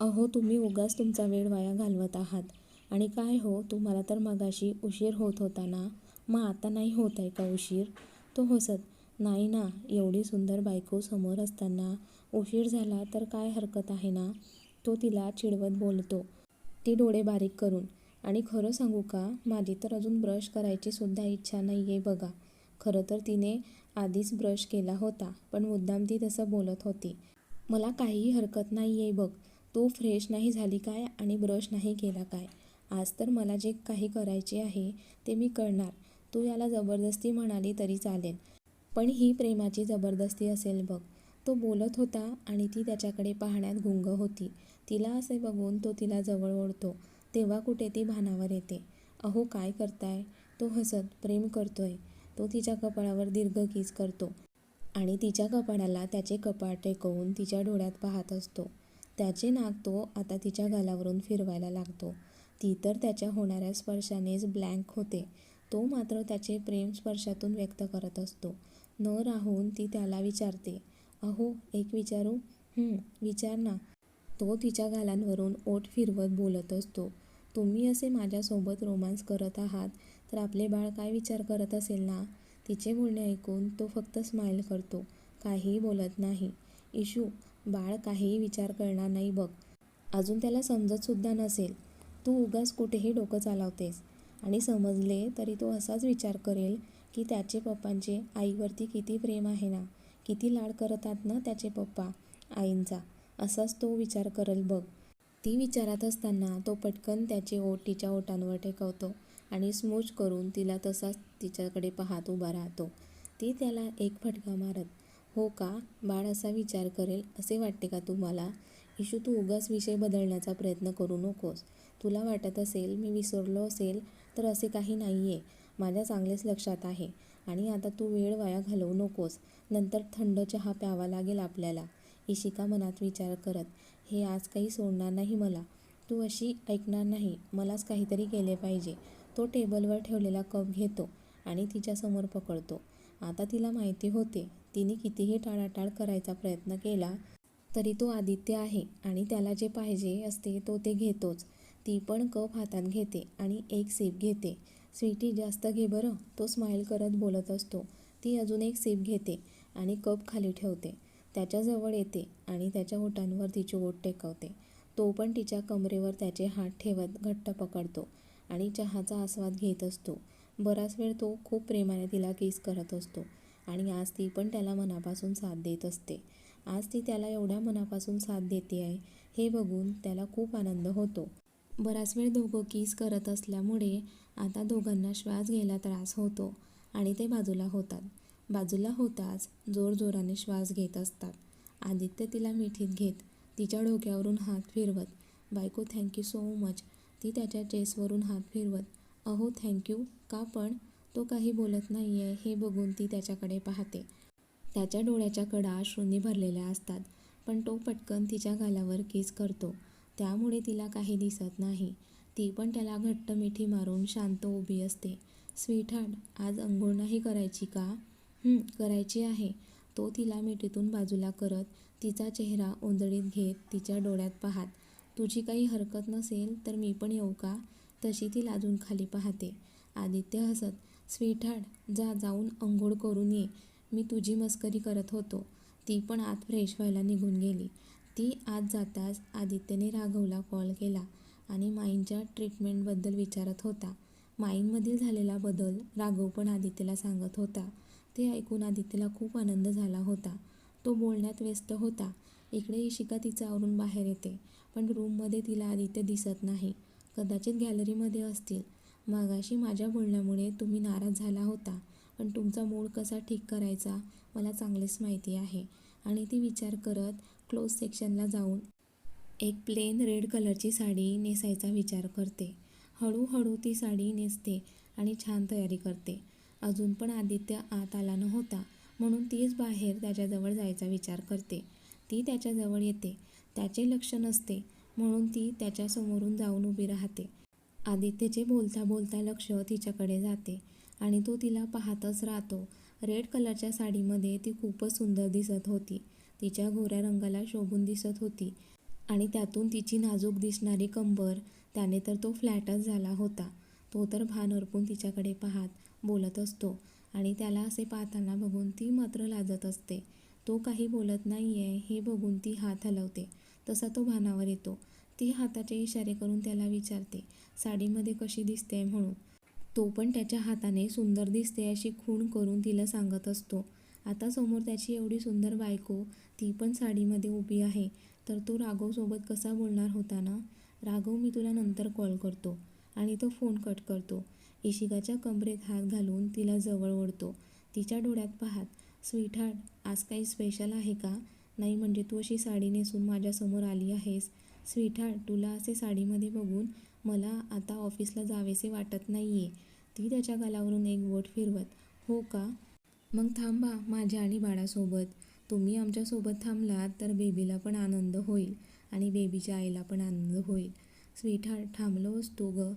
अहो तुम्ही उगाच तुमचा वेळ वाया घालवत आहात. आणि काय हो तुम्हाला तर मगाशी उशीर होत होता ना? मग आता नाही होत आहे का उशीर? तो हसत नाही ना एवढी सुंदर बायको समोर असताना उशीर झाला तर काय हरकत आहे ना? तो तिला चिडवत बोलतो. ती डोळे बारीक करून आणि खरं सांगू का माझी तर अजून ब्रश करायची सुद्धा इच्छा नाही आहे बघा. खरं तर तिने आधीच ब्रश केला होता पण मुद्दाम ती तसं बोलत होती. मला काहीही हरकत नाही आहे बघ तू फ्रेश नाही झाली काय आणि ब्रश नाही केला काय? आज तर मला जे काही करायचे आहे ते मी करणार. तू याला जबरदस्ती म्हणाली तरी चालेल. पण ही प्रेमाची जबरदस्ती असेल बघ. तो बोलत होता आणि ती त्याच्याकडे पाहण्यात गुंग होती. तिला असे बघून तो तिला जवळ ओढतो. तेव्हा कुठे ती भानावर येते. अहो काय करताय? तो हसत प्रेम करतोय. तो तिच्या कपाळावर दीर्घ किस करतो आणि तिच्या कपाळाला त्याचे कपाळ टेकवून तिच्या डोळ्यात पाहत असतो. त्याचे नाक तो आता तिच्या गालावरून फिरवायला लागतो. ती तर त्याच्या होणाऱ्या स्पर्शानेच ब्लँक होते. तो मात्र त्याचे प्रेम स्पर्शातून व्यक्त करत असतो. न राहून ती त्याला विचारते अहो एक विचारू? "हं, विचार ना. तो तिच्या गालांवरून ओठ फिरवत बोलत असतो. तुम्ही असे माझ्यासोबत रोमांस करत आहात तर आपले बाळ काय विचार करत असेल ना? तिचे बोलणे ऐकून तो फक्त स्माईल करतो काहीही बोलत नाही. इशू बाळ काहीही विचार करणार नाही बघ. अजून त्याला समजतसुद्धा नसेल. तू उगाच कुठेही डोकं चालवतेस. आणि समजले तरी तो असाच विचार करेल की त्याचे पप्पांचे आईवरती किती प्रेम आहे ना. किती लाड करतात ना त्याचे पप्पा आईंचा. असाच तो विचार करेल बघ. ती विचारात असताना तो पटकन त्याचे ओट तिच्या ओटांवर टेकवतो आणि स्मूच करून तिला तसाच तिच्याकडे पाहत उभा राहतो. ती त्याला एक फटका मारत हो का? बाळ असा विचार करेल असे वाटते का तुम्हाला? इशू तू उगाच विषय बदलण्याचा प्रयत्न करू नकोस. तुला वाटत असेल मी विसरलो असेल तर असे काही नाही आहे माझ्या चांगलेच लक्षात आहे. आणि आता तू वेळ वाया घालवू नकोस. नंतर थंड चहा प्यावा लागेल आपल्याला. इशिका मनात विचार करत हे आज काही सोडणार नाही मला. तू अशी ऐकणार नाही. मलाच काहीतरी केले पाहिजे. तो टेबलवर ठेवलेला कप घेतो आणि तिच्यासमोर पकडतो. आता तिला माहिती होते तिने कितीही टाळाटाळ करायचा प्रयत्न केला तरी तो आदित्य आहे आणि त्याला जे पाहिजे असते तो ते घेतोच. ती पण कप हातात घेते आणि एक सिप घेते. स्वीटी जास्त घे बरं तो स्माईल करत बोलत असतो. ती अजून एक सिप घेते आणि कप खाली ठेवते. त्याच्याजवळ येते आणि त्याच्या ओठांवर तिची ओठ टेकवते. तो पण तिच्या कमरेवर त्याचे हात ठेवत घट्ट पकडतो आणि चहाचा आस्वाद घेत असतो. बराच वेळ तो खूप प्रेमाने तिला किस करत असतो. आणि आज ती पण त्याला मनापासून साथ देत असते. आज ती त्याला एवढ्या मनापासून साथ देते आहे हे बघून त्याला खूप आनंद होतो. बराच वेळ दोघं किस करत असल्यामुळे आता दोघांना श्वास घ्यायला त्रास होतो आणि ते बाजूला होतात. बाजूला होताच जोरजोराने श्वास घेत असतात. आदित्य तिला मिठीत घेत तिच्या डोक्यावरून हात फिरवत बायको थँक्यू सो मच ती त्याच्या चेसवरून हात फिरवत अहो थँक्यू का पण तो काही बोलत नाही आहे हे बघून ती त्याच्याकडे पाहते. त्याच्या डोळ्याच्या कडा अश्रूंनी भरलेल्या असतात पण तो पटकन तिच्या गालावर किस करतो. त्यामुळे तिला काही दिसत नाही. ती पण त्याला घट्ट मिठी मारून शांत उभी असते. स्वीटहार्ट आज अंघोळ नाही करायची का? करायची आहे. तो तिला मिठीतून बाजूला करत तिचा चेहरा ओंजळीत घेत तिच्या डोळ्यात पाहात तुझी काही हरकत नसेल तर मी पण येऊ का? तशी ती लाजून खाली पाहते. आदित्य हसत स्वीटहार्ट जा जाऊन अंघोळ करून ये. मी तुझी मस्करी करत होतो. ती पण आत फ्रेश व्हायला निघून गेली. ती आत जाताच आदित्यने राघवला कॉल केला आणि माईंच्या ट्रीटमेंटबद्दल विचारत होता. माईंमधील झालेला बदल राघव पण आदित्यला सांगत होता. ते ऐकून आदित्यला खूप आनंद झाला होता. तो बोलण्यात व्यस्त होता. इकडे इशिका तिचं आवरून बाहेर येते पण रूममध्ये तिला आदित्य दिसत नाही. कदाचित गॅलरीमध्ये असतील. मागाशी माझ्या बोलण्यामुळे तुम्ही नाराज झाला होता. पण तुमचा मूड कसा ठीक करायचा मला चांगलीच माहिती आहे. आणि ती विचार करत क्लोज सेक्शनला जाऊन एक प्लेन रेड कलरची साडी नेसायचा विचार करते. हळूहळू ती साडी नेसते आणि छान तयारी करते. अजून पण आदित्य आत आला नव्हता म्हणून तीच बाहेर त्याच्याजवळ जायचा विचार करते. ती त्याच्याजवळ येते. त्याचे लक्ष नसते म्हणून ती त्याच्यासमोरून जाऊन उभी राहते. आदित्यचे बोलता बोलता लक्ष तिच्याकडे जाते आणि तो तिला पाहतच राहतो. रेड कलरच्या साडीमध्ये ती खूपच सुंदर दिसत होती. तिच्या गोऱ्या रंगाला शोभून दिसत होती आणि त्यातून तिची नाजूक दिसणारी कंबर त्याने तर तो फ्लॅटच झाला होता. तो तर भान अर्पून तिच्याकडे पाहत बोलत असतो आणि त्याला असे पाहताना बघून ती मात्र लाजत असते. तो काही बोलत नाही आहे हे बघून ती हात हलवते. तसा तो भानावर येतो. ती हाताचे इशारे करून त्याला विचारते साडीमध्ये कशी दिसते म्हणून? तो पण त्याच्या हाताने सुंदर दिसते अशी खूण करून तिला सांगत असतो. आता समोर त्याची एवढी सुंदर बायको ती पण साडीमध्ये उभी आहे. तर तो राघवसोबत कसा बोलणार होता ना? राघव मी तुला नंतर कॉल करतो. आणि तो फोन कट करतो. इशिकाच्या कमरेत हात घालून तिला जवळ ओढतो. तिच्या डोळ्यात पाहत स्वीटहार्ट आज काही स्पेशल आहे का? नाही म्हणजे तू अशी साडी नेसून माझ्यासमोर आली आहेस. स्वीटहार्ट तुला असे साडीमध्ये बघून मला आता ऑफिसला जावेसे वाटत नाही आहे ती त्याच्या गालावरून एक बोट फिरवत हो का? मग थांबा माझ्या आणि बाळासोबत. तुम्ही आमच्यासोबत थांबलात तर बेबीला पण आनंद होईल आणि बेबीच्या आईला पण आनंद होईल. स्वीटहार्ट थांबलो असतो ग.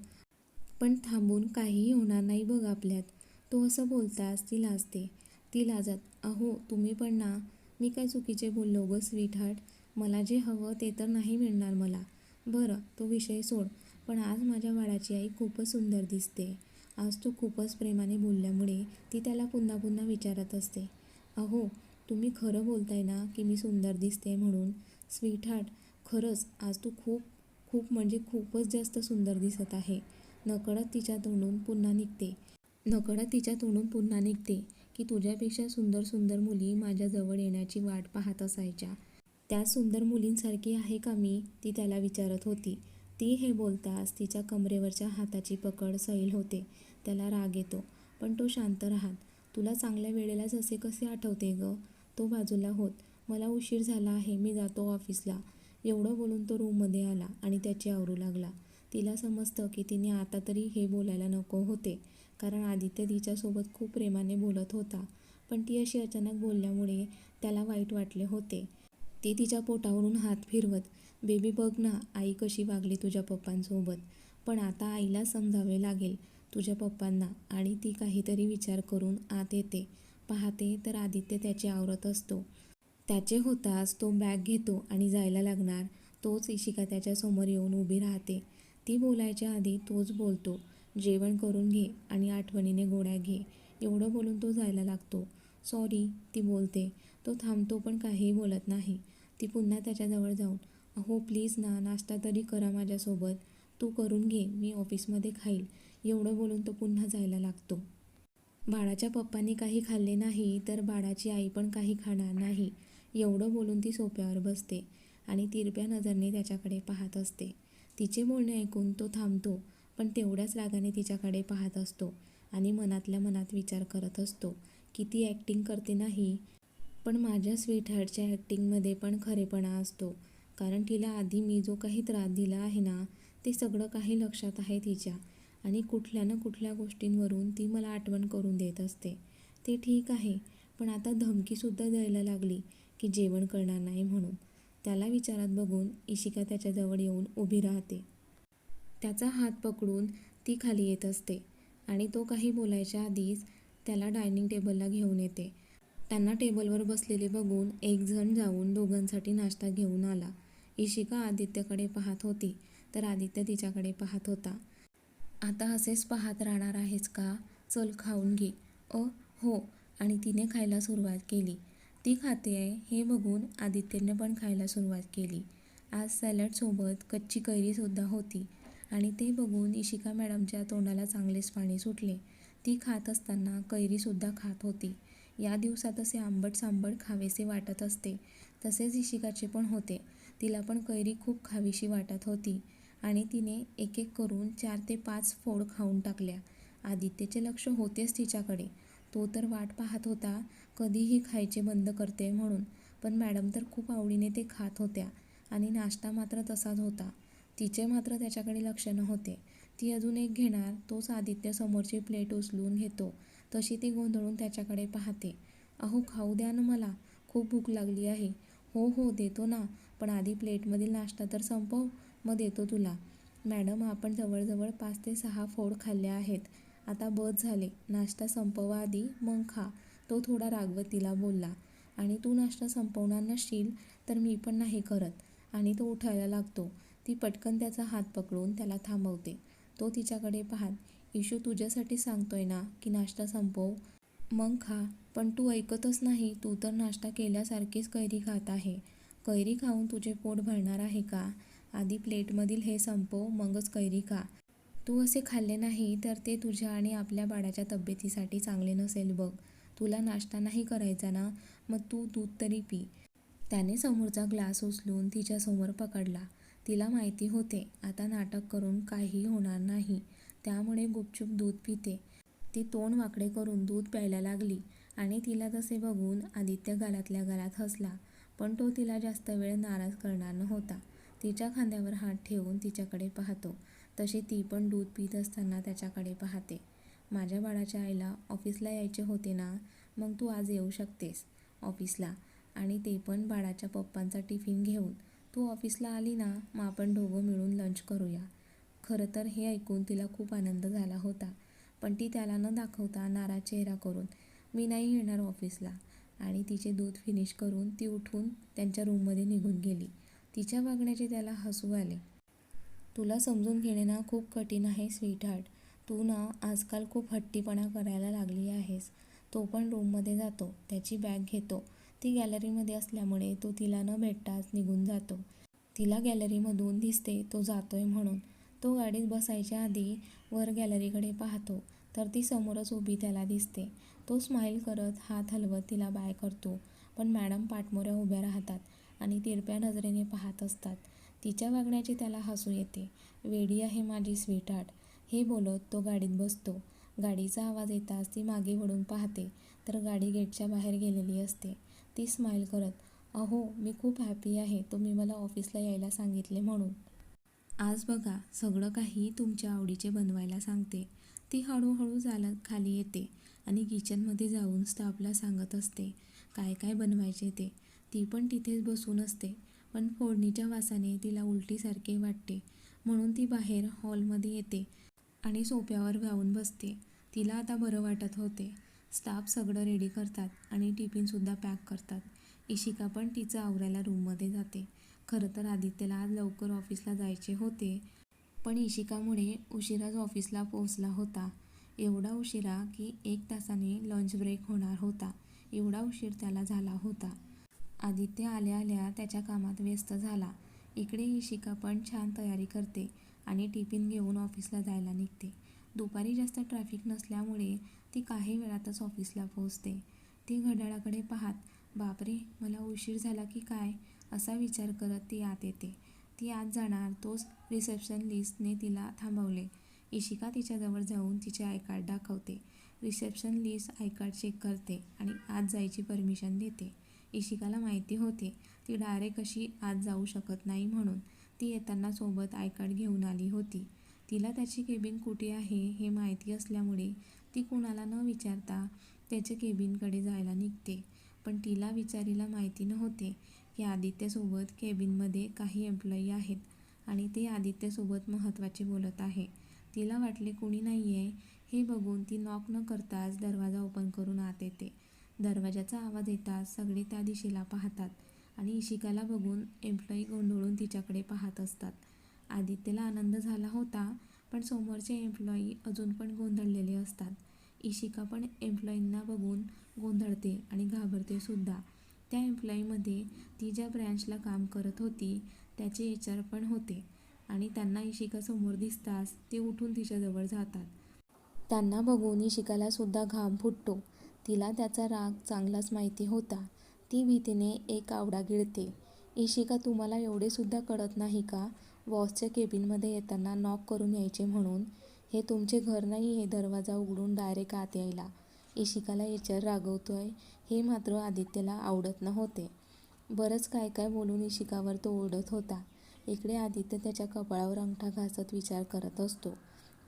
पण थांबून काहीही होणार नाही बघ आपल्यात. तो असं बोलताच ती लाजते. ती लाजत अहो तुम्ही पण ना. मी काय चुकीचे बोललो ग स्वीटहार्ट मला जे हवं ते तर नाही मिळणार मला. बरं तो विषय सोड. पण आज माझ्या बाळाची आई खूपच सुंदर दिसते. आज तो खूपच प्रेमाने बोलल्यामुळे ती त्याला पुन्हा पुन्हा विचारत असते. अहो तुम्ही खरं बोलताय ना की मी सुंदर दिसते म्हणून? स्वीटहार्ट खरंच आज तू खूप खूप म्हणजे खूपच जास्त सुंदर दिसत आहे. नकळत तिच्या तोंडून पुन्हा निघते. नकळत तिच्या तोंडून पुन्हा निघते की तुझ्यापेक्षा सुंदर सुंदर मुली माझ्याजवळ येण्याची वाट पाहत असायच्या. त्या सुंदर मुलींसारखी आहे का मी? ती त्याला विचारत होती. ती हे बोलताच तिच्या कमरेवरच्या हाताची पकड सैल होते. त्याला राग येतो. पण तो शांत राहत. तुला चांगल्या वेळेलाच असे कसे आठवते ग? तो बाजूला होत. मला उशीर झाला आहे. मी जातो ऑफिसला. एवढं बोलून तो रूममध्ये आला आणि त्याची आवरू लागला. तिला समजतं की तिने आता तरी हे बोलायला नको होते. कारण आदित्य तिच्यासोबत खूप प्रेमाने बोलत होता. पण ती अशी अचानक बोलल्यामुळे त्याला वाईट वाटले होते. ती तिच्या पोटावरून हात फिरवत बेबी बघ ना आई कशी वागली तुझ्या पप्पांसोबत. पण आता आईला समजावे लागेल तुझ्या पप्पांना आणि ती काहीतरी विचार करून आत येते. पाहते तर आदित्य त्याचे आवरत असतो. त्याचे होताच तो बॅग घेतो आणि जायला लागणार. तोच इशिका त्याच्यासमोर येऊन उभी राहते. ती बोलायच्या आधी तोच बोलतो जेवण करून घे आणि आठवणीने गोळ्या घे. एवढं बोलून तो जायला लागतो. सॉरी ती बोलते. तो थांबतो पण काहीही बोलत नाही. ती पुन्हा त्याच्याजवळ जाऊन अहो प्लीज ना नाश्ता तरी करा माझ्यासोबत. तू करून घे मी ऑफिसमध्ये खाईल. एवढं बोलून तो पुन्हा जायला लागतो. बाळाच्या पप्पांनी काही खाल्ले नाही तर बाळाची आई पण काही खाणार नाही. एवढं बोलून ती सोप्यावर बसते आणि तिरप्या नजरने त्याच्याकडे पाहत असते. तिचे बोलणे ऐकून तो थांबतो पण तेवढ्याच रागाने तिच्याकडे पाहत असतो आणि मनातल्या मनात विचार करत असतो की ती ॲक्टिंग करते नाही पण माझ्या स्वीटहार्टच्या ॲक्टिंगमध्ये पण खरेपणा असतो. कारण तिला आधी मी जो काही त्रास दिला आहे ना ते सगळं काही लक्षात आहे तिच्या आणि कुठल्या ना कुठल्या गोष्टींवरून ती मला आठवण करून देत असते. ते ठीक आहे पण आता धमकीसुद्धा द्यायला लागली की जेवण करणार नाही म्हणून. त्याला विचारात बघून इशिका त्याच्याजवळ येऊन उभी राहते. त्याचा हात पकडून ती खाली येत असते आणि तो काही बोलायच्या आधीच त्याला डायनिंग टेबलला घेऊन येते. त्यांना टेबलवर बसलेले बघून एक जण जाऊन दोघांसाठी नाश्ता घेऊन आला. इशिका आदित्यकडे पाहत होती तर आदित्य तिच्याकडे पाहत होता. आता असेच पाहत राहणार आहेस का? चल खाऊन घे. अ हो आणि तिने खायला सुरुवात केली. ती खाते आहे हे बघून आदित्यने पण खायला सुरुवात केली. आज सॅलडसोबत कच्ची कैरीसुद्धा होती आणि ते बघून इशिका मॅडमच्या तोंडाला चांगलेच पाणी सुटले. ती खात असताना कैरीसुद्धा खात होती. या दिवसात असे आंबट सांबट खावेसे वाटत असते. तसेच इशिकाचे पण होते. तिला पण कैरी खूप खावीशी वाटत होती आणि तिने एक एक करून चार ते पाच फोड खाऊन टाकल्या. आदित्यचे लक्ष होतेच तिच्याकडे. तो तर वाट पाहत होता कधीही खायचे बंद करते म्हणून. पण मॅडम तर खूप आवडीने ते खात होत्या आणि नाश्ता मात्र तसाच होता. तिचे मात्र त्याच्याकडे लक्ष नव्हते. ती अजून एक घेणार तोच आदित्य समोरची प्लेट उचलून घेतो. तशी ती गोंधळून त्याच्याकडे पाहते. अहो खाऊ द्या ना मला. खूप भूक लागली आहे. हो हो देतो ना. पण आधी प्लेटमधील नाश्ता तर संपव. मग देतो तुला. मॅडम आपण जवळजवळ पाच ते सहा फोड खाल्ले आहेत. आता बस झाले. नाश्ता संपवा आधी मग खा. तो थोडा रागवतीला बोलला. आणि तू नाश्ता संपवणार नसशील तर मी पण नाही करत. आणि तो उठायला लागतो. ती पटकन त्याचा हात पकडून त्याला थांबवते. तो तिच्याकडे पाहत इशू तुझ्यासाठी सांगतोय ना की नाश्ता संपव. मग खा पण तू ऐकतच नाही तू तर नाश्ता केल्यासारखीच कैरी खात आहे. कैरी खाऊन तुझे पोट भरणार आहे का? आधी प्लेटमधील हे संपव मगच कैरी खा. तू असे खाल्ले नाही तर ते तुझ्या आणि आपल्या बाळाच्या तब्येतीसाठी चांगले नसेल बघ. तुला नाश्ता नाही करायचा ना मग तू दूध तरी पी. त्याने समोरचा ग्लास उचलून तिच्यासमोर पकडला. तिला माहिती होते आता नाटक करून काही होणार नाही. त्यामुळे गुपचूप दूध पिते. ती तोंड वाकडे करून दूध प्यायला लागली आणि तिला तसे बघून आदित्य गालातल्या गालात हसला. पण तो तिला जास्त वेळ नाराज करणार नव्हता. तिच्या खांद्यावर हात ठेवून तिच्याकडे पाहतो. तशी ती पण दूध पित असताना त्याच्याकडे पाहते. माझ्या बाळाच्या आईला ऑफिसला यायचे होते ना मग तू आज येऊ शकतेस ऑफिसला. आणि ते पण बाळाच्या पप्पांचा टिफिन घेऊन. तू ऑफिसला आली ना मग आपण दोघं मिळून लंच करूया. खरं तर हे ऐकून तिला खूप आनंद झाला होता. पण ती त्याला न दाखवता नाराज चेहरा करून मी नाही येणार ऑफिसला. आणि तिचे दूध फिनिश करून ती उठून त्यांच्या रूममध्ये निघून गेली. तिच्या वागण्याचे त्याला हसू आले. तुला समजून घेणे ना खूप कठीण आहे स्वीटहार्ट तू ना आजकाल खूप हट्टीपणा करायला लागली आहेस. तो पण रूममध्ये जातो. त्याची बॅग घेतो. ती गॅलरीमध्ये असल्यामुळे तो तिला न भेटताच निघून जातो. तिला गॅलरीमधून दिसते तो जातोय म्हणून. तो गाडीत बसायच्या आधी वर गॅलरीकडे पाहतो तर ती समोरच उभी त्याला दिसते. तो स्माईल करत हात हलवत तिला बाय करतो. पण मॅडम पाठमोऱ्या उभ्या राहतात आणि तिरप्या नजरेने पाहत असतात. तिच्या वागण्याची त्याला हसू येते. वेडी आहे माझी स्वीटहार्ट हे बोलत तो गाडीत बसतो. गाडीचा आवाज येताच ती मागे वळून पाहते तर गाडी गेटच्या बाहेर गेलेली असते. ती स्माईल करत अहो मी खूप हॅपी आहे. तुम्ही मला ऑफिसला यायला सांगितले म्हणून. आज बघा सगळं काही तुमच्या आवडीचे बनवायला सांगते. ती हळूहळू चालत खाली येते आणि किचनमध्ये जाऊन स्टाफला सांगत असते काय काय बनवायचे ते? ती पण तिथेच बसून असते. पण फोडणीच्या वासाने तिला उलटीसारखे वाटते. म्हणून ती बाहेर हॉलमध्ये येते आणि सोप्यावर गाऊन बसते. तिला आता बरं वाटत होते. स्टाफ सगळं रेडी करतात आणि टिफिनसुद्धा पॅक करतात. इशिका पण तिचं आवरायला रूममध्ये जाते. खरं तर आदित्यला आज लवकर ऑफिसला जायचे होते. पण इशिकामुळे उशिराच ऑफिसला पोहोचला होता. एवढा उशिरा की एक तासाने लंच ब्रेक होणार होता. एवढा उशीर त्याला झाला होता. आदित्य आल्या आल्या त्याच्या कामात व्यस्त झाला. इकडे इशिका पण छान तयारी करते आणि टिफिन घेऊन ऑफिसला जायला निघते. दुपारी जास्त ट्रॅफिक नसल्यामुळे ती काही वेळातच ऑफिसला पोहोचते. ती घड्याळाकडे पाहत बापरे मला उशीर झाला की काय? असा विचार करत ती आत येते. ती आत जाणार तोच रिसेप्शन लिस्टने तिला थांबवले. इशिका तिच्याजवळ जाऊन तिचे आय कार्ड दाखवते. Reception list I card check करते आणि आत जायची परमिशन देते. इशिकाला माहिती होते ती डायरेक्ट अशी आत जाऊ शकत नाही म्हणून ती येताना सोबत आय कार्ड घेऊन आली होती. तिला त्याची केबिन कुठे आहे हे माहिती असल्यामुळे ती कुणाला न विचारता त्याच्या केबिनकडे जायला निघते. पण तिला विचारीला माहिती नव्हते की आदित्यसोबत केबिनमध्ये काही एम्प्लॉई आहेत आणि ते आदित्यसोबत महत्त्वाचे बोलत आहे. तिला वाटले कुणी नाही आहे हे बघून ती नॉक न करताच दरवाजा ओपन करून आत येते. दरवाजाचा आवाज येताच सगळे त्या दिशेला पाहतात आणि इशिकाला बघून एम्प्लॉई गोंधळून तिच्याकडे पाहत असतात. आदित्यला आनंद झाला होता पण समोरचे एम्प्लॉई अजून पण गोंधळलेले असतात. इशिका पण एम्प्लॉईंना बघून गोंधळते आणि घाबरते सुद्धा. त्या एम्प्लॉईमध्ये ती ज्या ब्रँचला काम करत होती त्याचे एच आर पण होते. आणि त्यांना इशिका समोर दिसताच ते उठून तिच्याजवळ जातात. त्यांना बघून इशिकाला सुद्धा घाम फुटतो. तिला त्याचा राग चांगलाच माहिती होता. ती भीतीने एक आवडा गिळते. इशिका तुम्हाला एवढेसुद्धा कळत नाही का? बॉसच्या केबिनमध्ये येताना नॉक करून यायचे म्हणून. हे तुमचे घर नाही हे दरवाजा उघडून डायरेक्ट आत यायला. इशिकाला याच्यावर रागवतो आहे हे मात्र आदित्यला आवडत नव्हते. बरंच काय काय बोलून इशिकावर तो ओढत होता. इकडे आदित्य त्याच्या कपाळावर अंगठा घासत विचार करत असतो.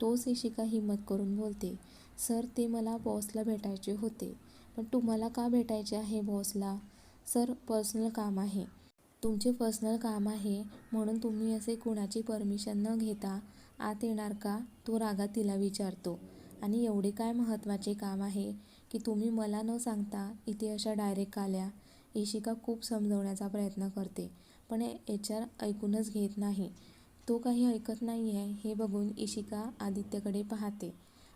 तोच इशिका हिंमत करून बोलते सर ते मला बॉसला भेटायचे होते. पण तुम्हाला का भेटायचे आहे बॉसला? सर पर्सनल काम आहे. तुमचे पर्सनल काम आहे? म्हणून तुम्ही असे कुणाची परमिशन न घेता आत येणार का? तो रागात तिला विचारतो. आणि एवढे काय महत्त्वाचे काम आहे की तुम्ही मला न सांगता इथे अशा डायरेक्ट आल्या इशिका खूप समजवण्याचा प्रयत्न करते पण एच आर ऐकूनच घेत नाही. तो काही ऐकत नाही आहे हे बघून इशिका आदित्यकडे पाहते.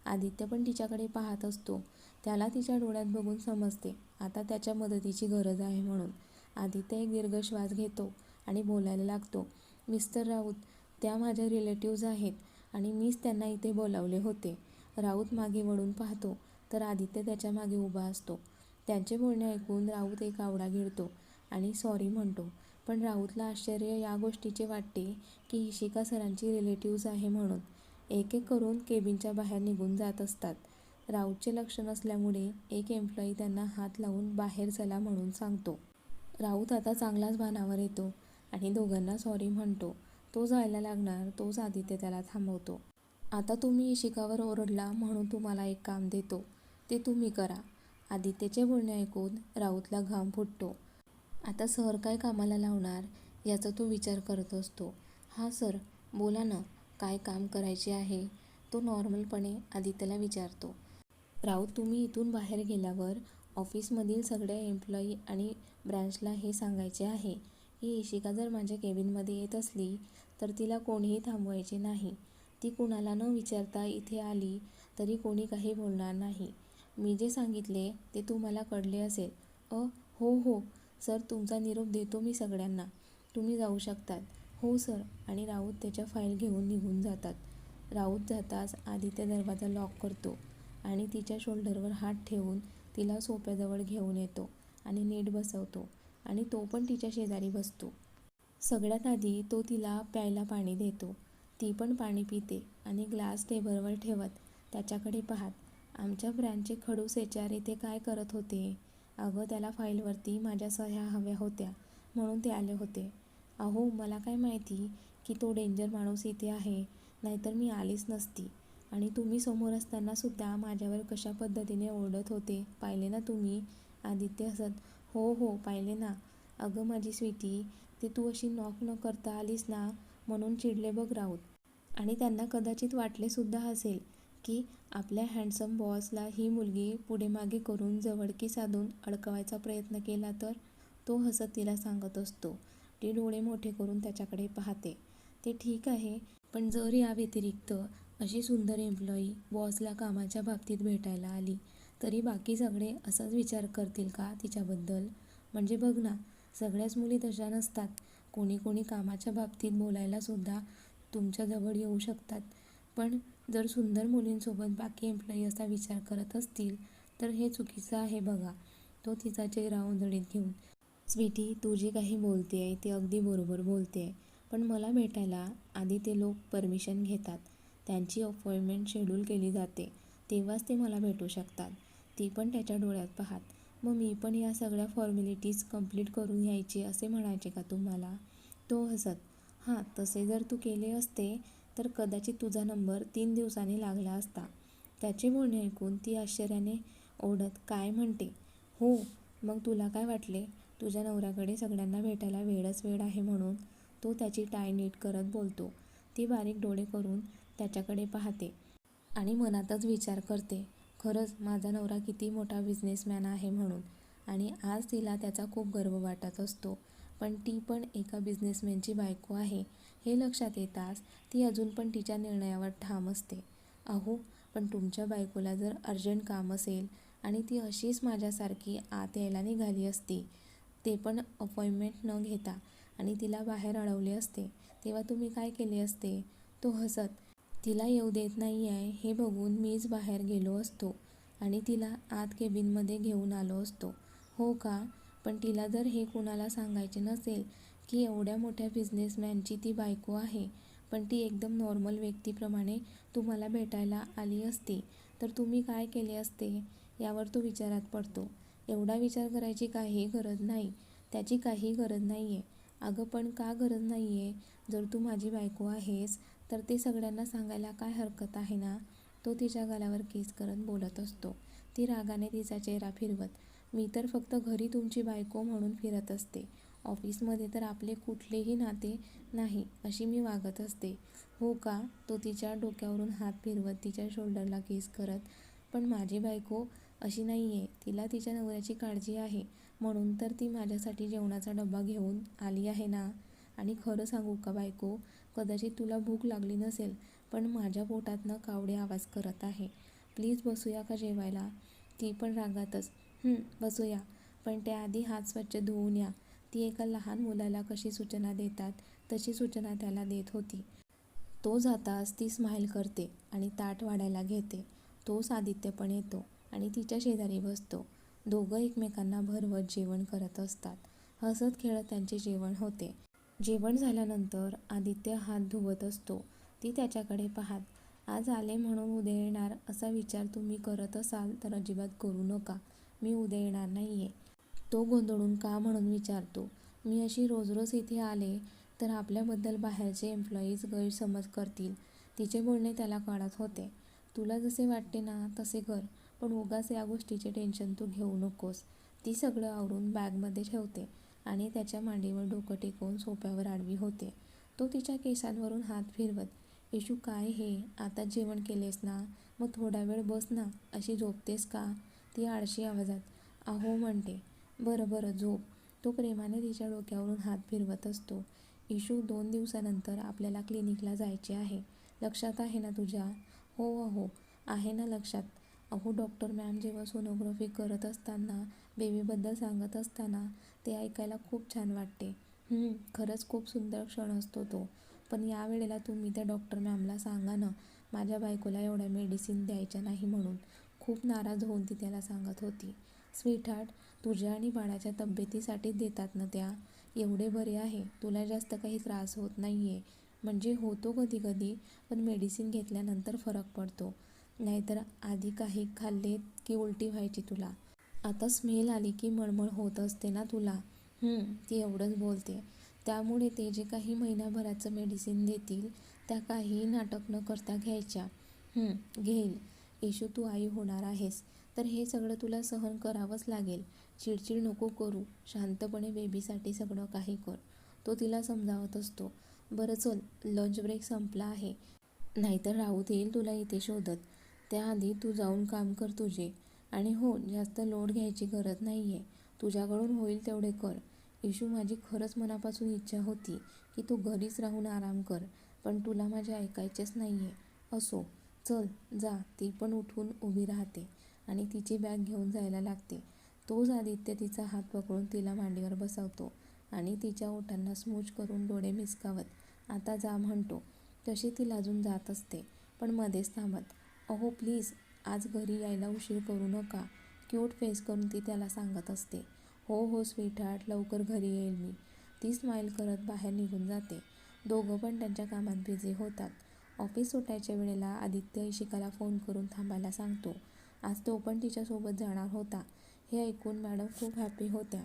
आदित्य पण तिच्याकडे पाहत असतो. त्याला तिच्या डोळ्यात बघून समजते आता त्याच्या मदतीची गरज आहे म्हणून. आदित्य एक दीर्घ श्वास घेतो आणि बोलायला लागतो मिस्टर राऊत त्या माझ्या रिलेटिव्ज आहेत आणि मीच त्यांना इथे बोलावले होते. राऊत मागे वळून पाहतो तर आदित्य त्याच्यामागे उभा असतो. त्यांचे बोलणे ऐकून राऊत एक आवडा गिळतो आणि सॉरी म्हणतो. पण राऊतला आश्चर्य या गोष्टीचे वाटते की इशिका सरांची रिलेटिव्ज आहे म्हणून. एक एक करून केबिनच्या बाहेर निघून जात असतात. राऊतचे लक्ष नसल्यामुळे एक एम्प्लॉई त्यांना हात लावून बाहेर चला म्हणून सांगतो. राऊत आता चांगलाच भानावर येतो आणि दोघांना सॉरी म्हणतो. तो जायला लागणार तोच आदित्य त्याला थांबवतो. आता तुम्ही इशिकावर ओरडला म्हणून तुम्हाला एक काम देतो. ते तुम्ही करा. आदित्यचे बोलणे ऐकून राऊतला घाम फुटतो. आता सर काय कामाला लावणार याचा तो विचार करत असतो. हां सर बोला ना काय काम करायचे आहे? तो नॉर्मलपणे आदित्यला विचारतो. राऊत तुम्ही इथून बाहेर गेल्यावर ऑफिसमधील सगळ्या एम्प्लॉई आणि ब्रँचला हे सांगायचे आहे. की इशिका जर माझ्या केबिनमध्ये येत असली तर तिला कोणीही थांबवायचे नाही. ती कुणाला न विचारता इथे आली तरी कोणी काही बोलणार नाही. मी जे सांगितले ते तुम्हाला कळले असेल. अ हो हो सर तुमचा निरोप देतो मी सगळ्यांना. तुम्ही जाऊ शकतात. हो सर आणि राऊत त्याच्या फाईल घेऊन निघून जातात. राऊत जाताच आदित्य दरवाजा लॉक करतो आणि तिच्या शोल्डरवर हात ठेवून तिला सोप्याजवळ घेऊन येतो आणि नीट बसवतो आणि तो पण तिच्या शेजारी बसतो. सगळ्यात आधी तो तिला प्यायला पाणी देतो. ती पण पाणी पिते आणि ग्लास टेबलवर ठेवत त्याच्याकडे पाहत आमच्या ब्रँचचे खडूस एच आर इथे काय करत होते? अगं त्याला फाईलवरती माझ्या सह्या हव्या होत्या म्हणून ते आले होते. अहो मला काय माहिती की तो डेंजर माणूस इथे आहे नाहीतर मी आलीच नसती. आणि तुम्ही समोर असतानासुद्धा माझ्यावर कशा पद्धतीने ओरडत होते? पाहिले ना तुम्ही? आदित्य हसत. हो हो पाहिले ना. अगं माझी स्वीटी ते तू अशी नॉक न करता आलीस ना म्हणून चिडले बघ राऊत. आणि त्यांना कदाचित वाटलेसुद्धा असेल की आपल्या हँडसम बॉसला ही मुलगी पुढे मागे करून जवळकी साधून अडकवायचा प्रयत्न केला तर तो हसत तिला सांगत असतो. ती डोळे मोठे करून त्याच्याकडे पाहते. ते ठीक आहे पण जर या व्यतिरिक्त अशी सुंदर एम्प्लॉई बॉसला कामाच्या बाबतीत भेटायला आली तरी बाकी सगळे असाच विचार करतील का तिच्याबद्दल? म्हणजे बघ ना सगळ्याच मुली तशा नसतात. कोणी कोणी कामाच्या बाबतीत बोलायला सुद्धा तुमच्याजवळ येऊ शकतात. पण जर सुंदर मुलींसोबत बाकी एम्प्लॉई असा विचार करत असतील तर हे चुकीचं आहे बघा. तो तिचा चेहरा उंजळीत घेऊन स्वीटी तू जे काही बोलते आहे ते अगदी बरोबर बोलते आहे पण मला भेटायला आधी ते लोक परमिशन घेतात. त्यांची अपॉइंटमेंट शेड्यूल केली जाते. तेव्हाच ते मला भेटू शकतात. ती पण त्याच्या डोळ्यात पाहत मग मी पण या सगळ्या फॉर्मॅलिटीज कंप्लीट करून घ्यायची असे म्हणायचे का तुम्हाला? तो हसत हां तसे जर तू केले असते तर कदाचित तुझा नंबर तीन दिवसांनी लागला असता. त्याचे बोलणे ऐकून ती आश्चर्याने ओढत काय म्हणते? हो मग तुला काय वाटले? तुझ्या नवऱ्याकडे सगळ्यांना भेटायला वेळच वेळ आहे म्हणून. तो त्याची टाय नीट करत बोलतो. ती बारीक डोळे करून त्याच्याकडे पाहते आणि मनातच विचार करते. खरंच माझा नवरा किती मोठा बिझनेसमॅन आहे म्हणून. आणि आज तिला त्याचा खूप गर्व वाटत असतो. पण ती पण एका बिझनेसमॅनची बायको आहे. हे लक्षात येताच ती अजून पण तिच्या निर्णयावर ठाम असते. अहो पण तुमच्या बायकोला जर अर्जंट काम असेल आणि ती अशीच माझ्यासारखी आत यायला निघाली असती ते पण अपॉइंटमेंट न घेता आणि तिला बाहेर अडवले असते तेव्हा तुम्ही काय केले असते? तो हसत तिला येऊ देत नाही आहे हे बघून मीच बाहेर गेलो असतो आणि तिला आत केबिनमध्ये घेऊन आलो असतो. हो का? पण तिला जर हे कुणाला सांगायचे नसेल की एवढ्या मोठ्या बिझनेसमॅनची ती बायको आहे पण ती एकदम नॉर्मल व्यक्तीप्रमाणे तुम्हाला भेटायला आली असती तर तुम्ही काय केले असते? यावर तो विचारात पडतो. एवढा विचार करायची काही गरज नाही. त्याची काही गरज नाही आहे अगं पण का गरज नाही आहे जर तू माझी बायको आहेस तर ते सगळ्यांना सांगायला काय हरकत आहे ना? तो तिच्या गालावर केस करत बोलत असतो. ती रागाने तिचा चेहरा फिरवत मी तर फक्त घरी तुमची बायको म्हणून फिरत असते. ऑफिसमध्ये तर आपले कुठलेही नाते नाही अशी मी वागत असते. हो का? तो तिच्या डोक्यावरून हात फिरवत तिच्या शोल्डरला केस करत पण माझी बायको अशी नाही आहे तिला तिच्या नवऱ्याची काळजी आहे. म्हणून तर ती माझ्यासाठी जेवणाचा डबा घेऊन आली आहे ना? आणि खरं सांगू का बायको? कदाचित तुला भूक लागली नसेल पण माझ्या पोटातनं कावडे आवाज करत आहे. प्लीज बसूया का जेवायला? ती पण रागातच. बसूया. पण त्याआधी हात स्वच्छ धुवून या. ती एका लहान मुलाला कशी सूचना देतात तशी सूचना त्याला देत होती. तो जाताच ती स्माईल करते आणि ताट वाढायला घेते. तोच आदित्य पण येतो आणि तिच्या शेजारी बसतो. दोघं एकमेकांना भरवत जेवण करत असतात. हसत खेळत त्यांचे जेवण होते. जेवण झाल्यानंतर आदित्य हात धुवत असतो. ती त्याच्याकडे पाहात आज आले म्हणून उद्या येणार असा विचार तुम्ही करत असाल तर अजिबात करू नका. मी उद्या येणार नाही आहे तो गोंधळून का म्हणून विचारतो मी अशी रोज रोज इथे आले तर आपल्याबद्दल बाहेरचे एम्प्लॉईज गैरसमज करतील. तिचे बोलणे त्याला कळत होते. तुला जसे वाटते ना तसे कर पण उगाच या गोष्टीचे टेन्शन तू घेऊ नकोस. ती सगळं आवरून बॅगमध्ये ठेवते. आणि त्याच्या मांडीवर डोकं टेकवून सोप्यावर आडवी होते. तो तिच्या केसांवरून हात फिरवत येशू काय हे? आता जेवण केलेस ना? मग थोडा वेळ बस ना. अशी झोपतेस का? ती आळशी आवाजात अहो म्हणते. बरं बरं झोप. तो प्रेमाने तिच्या डोक्यावरून हात फिरवत असतो. इशू दोन दिवसानंतर आपल्याला क्लिनिकला जायचे आहे. लक्षात आहे ना तुझ्या? हो अहो आहे ना लक्षात. अहो डॉक्टर मॅम जेव्हा सोनोग्राफी करत असताना बेबीबद्दल सांगत असताना ते ऐकायला खूप छान वाटते. खरंच खूप सुंदर क्षण असतो तो. पण या वेळेला तुम्ही त्या डॉक्टर मॅमला सांगा ना माझ्या बायकोला एवढ्या मेडिसिन द्यायच्या नाही म्हणून. खूप नाराज होऊन ती त्याला सांगत होती. स्वीटहार्ट तुझ्या आणि बाळाच्या तब्येतीसाठीच देतात ना त्या? एवढे बरे आहे. तुला जास्त काही त्रास होत नाही आहे म्हणजे होतो कधी कधी पण मेडिसिन घेतल्यानंतर फरक पडतो. नाहीतर आधी काही खाल्ले की उलटी व्हायची तुला? आता स्मेल आली की मळमळ होत असते ना तुला? ती एवढंच बोलते. त्यामुळे ते जे काही महिन्याभराचं मेडिसिन देतील त्या काही नाटक न करता घ्यायच्या. घेईल. येशू तू आई होणार आहेस. तर हे सगळं तुला सहन करावंच लागेल. चिडचिड नको करू. शांतपणे बेबीसाठी सगळं काही कर. तो तिला समजावत असतो. बरं चल लंच ब्रेक संपला आहे. नाहीतर राहू येईल तुला इथे शोधत. त्याआधी तू जाऊन काम कर तुझे. आणि हो जास्त लोड घ्यायची गरज नाही आहे तुझ्याकडून होईल तेवढे कर. इशू माझी खरंच मनापासून इच्छा होती की तू घरीच राहून आराम कर पण तुला माझे ऐकायचेच नाही आहे असो चल जा. ती पण उठून उभी राहते आणि तिची बॅग घेऊन जायला लागते. तोच आदित्य तिचा हात पकडून तिला मांडीवर बसवतो आणि तिच्या ओठांना स्मूच करून डोळे मिसकावत आता जा म्हणतो. तशी ती लाजून जात असते पण मध्येच थांबत अहो प्लीज आज घरी यायला उशीर करू नका. क्यूट फेस करून ती त्याला सांगत असते. हो हो स्वीटहार्ट लवकर घरी येईल मी. ती स्माईल करत बाहेर निघून जाते. दोघं पण त्यांच्या कामात बिझी होतात. ऑफिस सुटायच्या वेळेला आदित्य इशिकाला फोन करून थांबायला सांगतो. आज तो पण तिच्यासोबत जाणार होता. हे ऐकून मॅडम खूप हॅपी होत्या.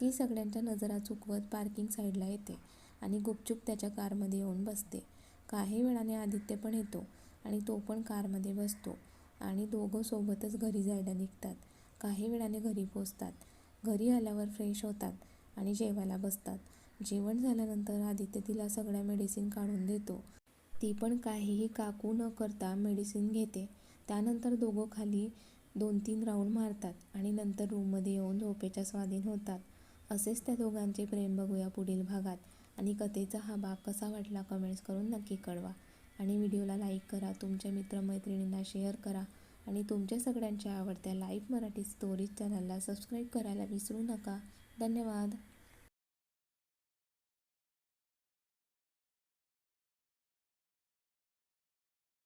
ती सगळ्यांच्या नजरा चुकवत पार्किंग साईडला येते आणि गुपचूप त्याच्या कारमध्ये येऊन बसते. काही वेळाने आदित्य पण येतो आणि तो पण कारमध्ये बसतो. आणि दोघं सोबतच घरी जायला निघतात. काही वेळाने घरी पोचतात घरी आल्यावर फ्रेश होतात आणि जेवायला बसतात. जेवण झाल्यानंतर आदित्य तिला सगळ्या मेडिसिन काढून देतो. ती पण काहीही काकू न करता मेडिसिन घेते. त्यानंतर दोघं खाली दोन तीन राऊंड मारतात आणि नंतर रूममध्ये येऊन झोपेच्या स्वाधीन होतात. असेच त्या दोघांचे प्रेम बघूया पुढील भागात. आणि कथेचा हा भाग कसा वाटला कमेंट्स करून नक्की कळवा. आणि व्हिडिओला लाईक करा तुमच्या मित्रमैत्रिणींना शेअर करा आणि तुमच्या सगळ्यांच्या आवडत्या लाईव्ह मराठी स्टोरीज चॅनलला सबस्क्राईब करायला विसरू नका. धन्यवाद.